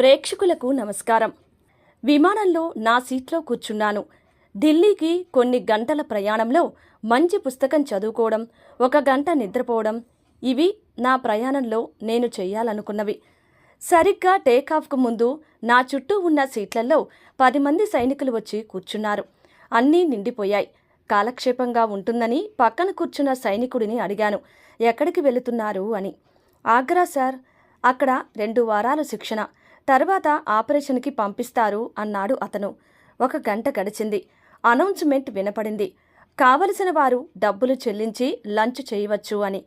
ప్రేక్షకులకు నమస్కారం. విమానంలో నా సీట్లో కూర్చున్నాను. ఢిల్లీకి కొన్ని గంటల ప్రయాణంలో మంచి పుస్తకం చదువుకోవడం ఒక గంట నిద్రపోవడం ఇవి నా ప్రయాణంలో నేను చేయాలనుకున్నవి. సరిగ్గా టేకాఫ్కు ముందు నా చుట్టూ ఉన్న సీట్లలో పది మంది సైనికులు వచ్చి కూర్చున్నారు. అన్నీ నిండిపోయాయి. కాలక్షేపంగా ఉంటుందని పక్కన కూర్చున్న సైనికుడిని అడిగాను. ఎక్కడికి వెళుతున్నారు? అని. ఆగ్రా సార్. అక్కడ రెండు వారాలు శిక్షణ. తర్వాత ఆపరేషన్కి పంపిస్తారు అన్నాడు అతను. ఒక గంట గడిచింది. అనౌన్స్మెంట్ వినపడింది. కావలసిన వారు డబ్బులు చెల్లించి లంచ్ చేయవచ్చు అని.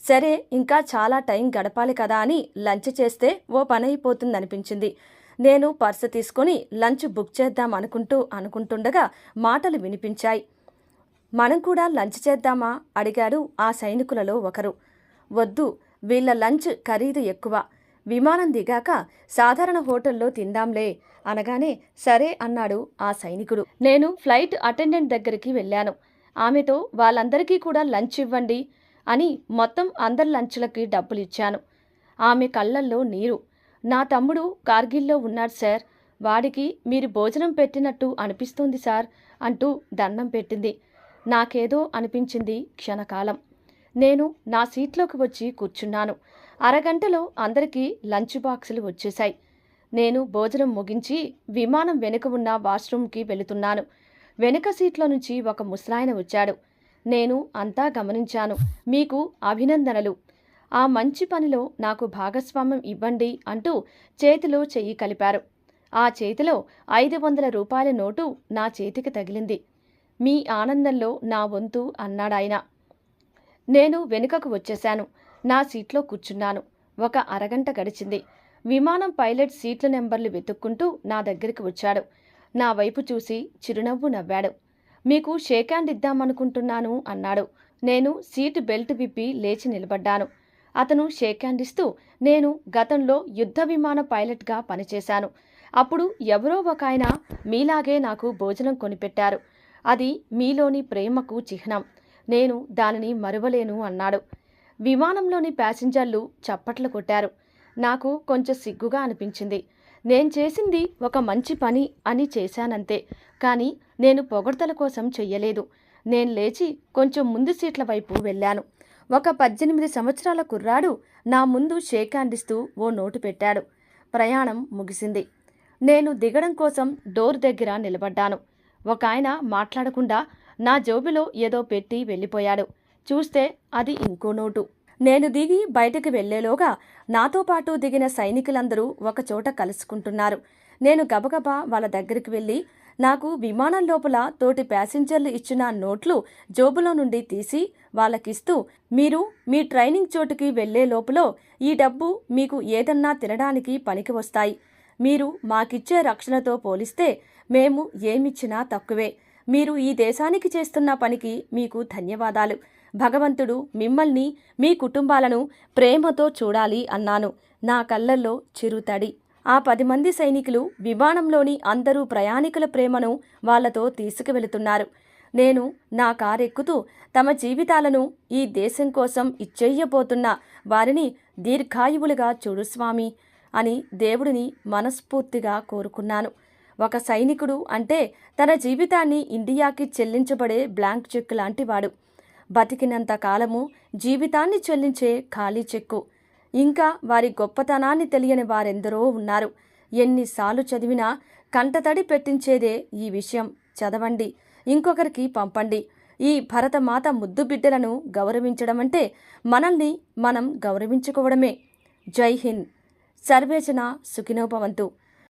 సరే ఇంకా చాలా టైం గడపాలి కదా అని లంచ్ చేస్తే ఓ పని అయిపోతుందనిపించింది. నేను పర్సు తీసుకొని లంచ్ బుక్ చేద్దాం అనుకుంటూ అనుకుంటుండగా మాటలు వినిపించాయి. మనం కూడా లంచ్ చేద్దామా? అడిగాడు ఆ సైనికులలో ఒకరు. వద్దు వీళ్ళ లంచ్ ఖరీదు ఎక్కువ. విమానం దిగాక సాధారణ హోటల్లో తిందాంలే అనగానే సరే అన్నాడు ఆ సైనికుడు. నేను ఫ్లైట్ అటెండెంట్ దగ్గరికి వెళ్ళాను. ఆమెతో వాళ్ళందరికీ కూడా లంచ్ ఇవ్వండి అని మొత్తం అందరి లంచ్లకి డబ్బులు ఇచ్చాను ఆమె కళ్ళల్లో నీరు. నా తమ్ముడు కార్గిల్లో ఉన్నాడు సార్. వాడికి మీరు భోజనం పెట్టినట్టు అనిపిస్తుంది సార్ అంటూ దండం పెట్టింది. నాకేదో అనిపించింది క్షణకాలం. నేను నా సీట్లోకి వచ్చి కూర్చున్నాను. అరగంటలో అందరికీ లంచ్ బాక్సులు వచ్చేశాయి. నేను భోజనం ముగించి విమానం వెనుక ఉన్న వాష్రూమ్కి వెళుతున్నాను. వెనుక సీట్లో నుంచి ఒక ముసలాయన వచ్చాడు. నేను అంతా గమనించాను. మీకు అభినందనలు. ఆ మంచి పనిలో నాకు భాగస్వామ్యం ఇవ్వండి అంటూ చేతిలో చెయ్యి కలిపారు. ఆ చేతిలో ఐదు వందల రూపాయల నోటు నా చేతికి తగిలింది. మీ ఆనందంలో నా వంతు అన్నాడాయన. నేను వెనుకకు వచ్చేశాను. నా సీట్లో కూర్చున్నాను. ఒక అరగంట గడిచింది. విమానం పైలట్ సీట్ల నెంబర్లు వెతుక్కుంటూ నా దగ్గరికి వచ్చాడు. నా వైపు చూసి చిరునవ్వు నవ్వాడు. మీకు షేక్ హ్యాండ్ ఇద్దామనుకుంటున్నాను అన్నాడు. నేను సీటు బెల్ట్ విప్పి లేచి నిలబడ్డాను. అతను షేక్ హ్యాండ్ ఇస్తూ నేను గతంలో యుద్ధ విమాన పైలట్గా పనిచేశాను. అప్పుడు ఎవరో ఒక ఆయన మీలాగే నాకు భోజనం కొనిపెట్టారు. అది మీలోని ప్రేమకు చిహ్నం. నేను దానిని మరువలేను అన్నాడు. విమానంలోని ప్యాసింజర్లు చప్పట్లు కొట్టారు. నాకు కొంచెం సిగ్గుగా అనిపించింది. నేను చేసింది ఒక మంచి పని అని చేశానంతే. కానీ నేను పొగడ్తల కోసం చెయ్యలేదు. నేను లేచి కొంచెం ముందు సీట్ల వైపు వెళ్ళాను. ఒక పద్దెనిమిది సంవత్సరాల కుర్రాడు నా ముందు షేక్ అందిస్తూ ఓ నోటు పెట్టాడు. ప్రయాణం ముగిసింది. నేను దిగడం కోసం డోర్ దగ్గర నిలబడ్డాను. ఒక ఆయన మాట్లాడకుండా నా జోబిలో ఏదో పెట్టి వెళ్ళిపోయాడు. చూస్తే అది ఇంకో నోటు. నేను దిగి బయటకు వెళ్ళేలోగా నాతో పాటు దిగిన సైనికులందరూ ఒకచోట కలుసుకుంటున్నారు. నేను గబగబా వాళ్ళ దగ్గరికి వెళ్ళి నాకు విమానం లోపల తోటి ప్యాసింజర్లు ఇచ్చిన నోట్లు జోబులో నుండి తీసి వాళ్ళకిస్తూ మీరు మీ ట్రైనింగ్ చోటుకి వెళ్ళే లోపల ఈ డబ్బు మీకు ఏదన్నా తినడానికి పనికి వస్తాయి. మీరు మాకిచ్చే రక్షణతో పోలిస్తే మేము ఏమిచ్చినా తక్కువే. మీరు ఈ దేశానికి చేస్తున్న పనికి మీకు ధన్యవాదాలు. భగవంతుడు మిమ్మల్ని మీ కుటుంబాలను ప్రేమతో చూడాలి అన్నాను. నా కళ్ళల్లో చిరుతడి ఆ పది మంది సైనికులు విమానంలోని అందరూ ప్రయాణికుల ప్రేమను వాళ్ళతో తీసుకువెళుతున్నారు. నేను నా కారెక్కుతూ తమ జీవితాలను ఈ దేశం కోసం ఇచ్చేయబోతున్న వారిని దీర్ఘాయువులుగా చూడు స్వామి అని దేవుడిని మనస్ఫూర్తిగా కోరుకున్నాను. ఒక సైనికుడు అంటే తన జీవితాన్ని ఇండియాకి చెల్లించబడే బ్లాంక్ చెక్ లాంటివాడు బతికినంత కాలము జీవితాన్ని చెల్లించే ఖాళీ చెక్కు. ఇంకా వారి గొప్పతనాన్ని తెలియని వారెందరో ఉన్నారు. ఎన్నిసార్లు చదివినా కంటతడి పెట్టించేదే ఈ విషయం. చదవండి ఇంకొకరికి పంపండి. ఈ భరతమాత ముద్దు బిడ్డలను గౌరవించడం అంటే మనల్ని మనం గౌరవించుకోవడమే. జై హింద్. సర్వేజన సుఖినోపవంతు